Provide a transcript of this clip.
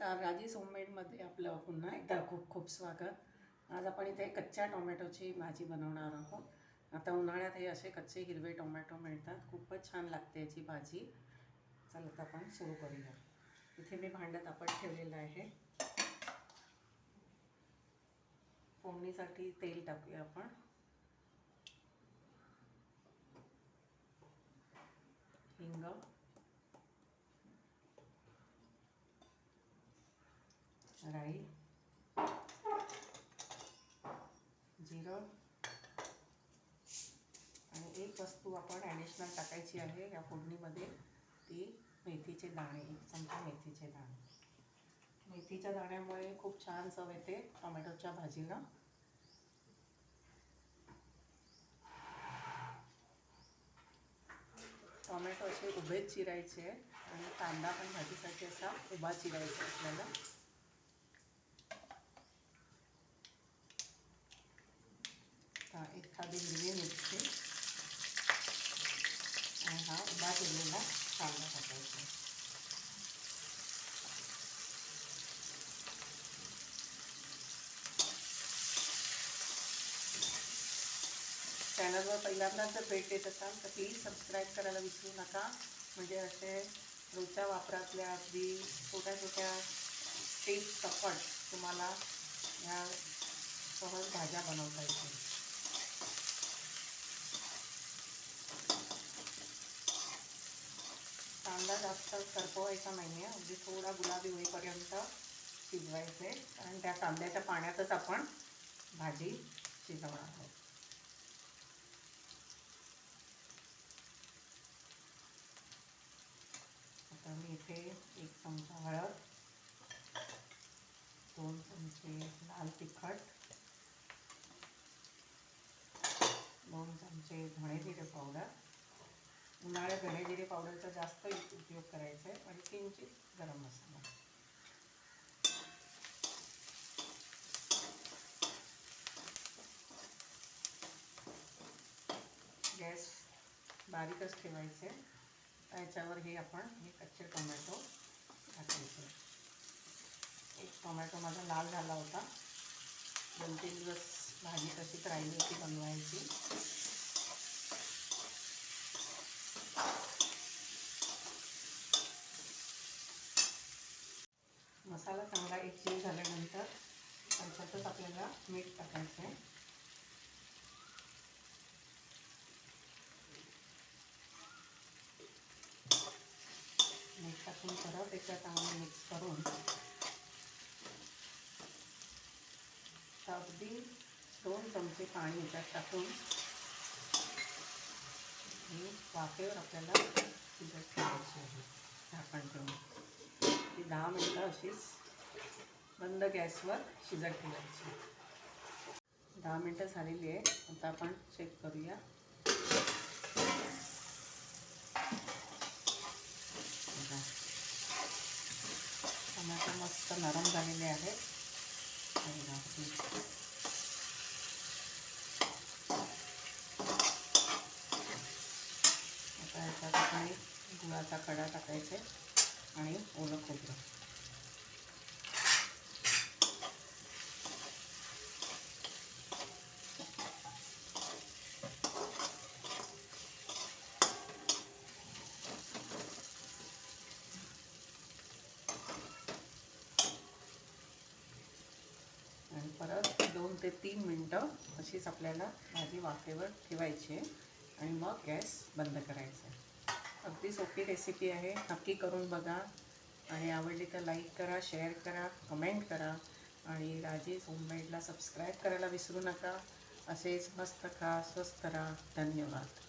नमस्कार राजेश होममेडमध्ये आपलं पुन्हा एकदा खूप खूप स्वागत. आज आपण इथे कच्च्या टोमॅटोची भाजी बनवणार आहोत. आता उन्हाळ्यात हे असे कच्चे हिरवे टोमॅटो मिळतात. खूपच छान लागते याची भाजी. चला आपण सुरू करूया. इथे मी भांड्यात आपण ठेवलेलं आहे. फोडणीसाठी तेल टाकूया आपण. हिंग. राई जिरं. आणि एक वस्तू आपण ॲडिशनल टाकायची आहे या फोडणीमध्ये ती मेथीचे दाणे एक चमचा मेथीचे दाणे. मेथीच्या दाण्यामुळे खूप छान चव येते टोमॅटोच्या भाजीला. टोमॅटो असे उभेच चिरायचे आणि कांदा पण भाजीसाठी असा उभा चिरायचा आपल्याला. एखादी हिरवी मिरची आणि हा उभा केलेला कांदा टाकायचा चॅनलवर पहिल्यांदाच जर भेट देत असाल तर प्लीज सबस्क्राईब करायला विसरू नका. म्हणजे असे रोजच्या वापरातल्या अगदी छोट्या छोट्या टिप्स सकट तुम्हाला ह्या सहज भाज्या बनवता येतील. कांदा जास्त सरपवायचा नाही आहे अगदी थोडा गुलाबी होईपर्यंत शिजवायचे. कारण त्या कांद्याच्या पाण्यातच आपण भाजी शिजवणार आहोत. आता मी इथे एक चमचा हळद दोन चमचे लाल तिखट दोन चमचे धणे जिरे पावडर उन्हाळ्यात धणे जिरे पावडरचा जास्त उपयोग करायचा आहे आणि किंचित गरम मसाला. गॅस बारीकच ठेवायचे त्याच्यावर हे आपण हे कच्चे टोमॅटो टाकायचे एक टोमॅटो माझा लाल झाला होता. दोन तीन दिवस भाजी तशीच राहिली होती बनवायची. मसाला चांगला एकजीव झाल्यानंतर त्याच्यातच आपल्याला मीठ टाकायचं आहे मीठ टाकून परत एकदा चांगलं मिक्स करून. अगदी दोन चमचे पाणी याच्यात टाकून वाफेवर आपल्याला शिजत आहे झाकण ठेवून. अशीच बंद गॅसवर शिजत ठेवायची. दहा मिनटं झालेली आहे. आता आपण चेक करूया. टमाटर मस्त नरम झालेले आहेत. आता याच्यात आपण गुळाचा कडा टाकायचा आणि ओलं खोबरं आणि परत दोन ते तीन मिनटं अशीच आपल्याला भाजी वाफेवर ठेवायची आहे. आणि मग गॅस बंद करायचा आहे. अगदी सोपी रेसिपी आहे. नक्की करून बघा. आणि आवडली तर लाईक करा शेअर करा कमेंट करा. आणि राजेश होममेडला सबस्क्राईब करायला विसरू नका. असेच मस्त खा स्वस्त राहा. धन्यवाद.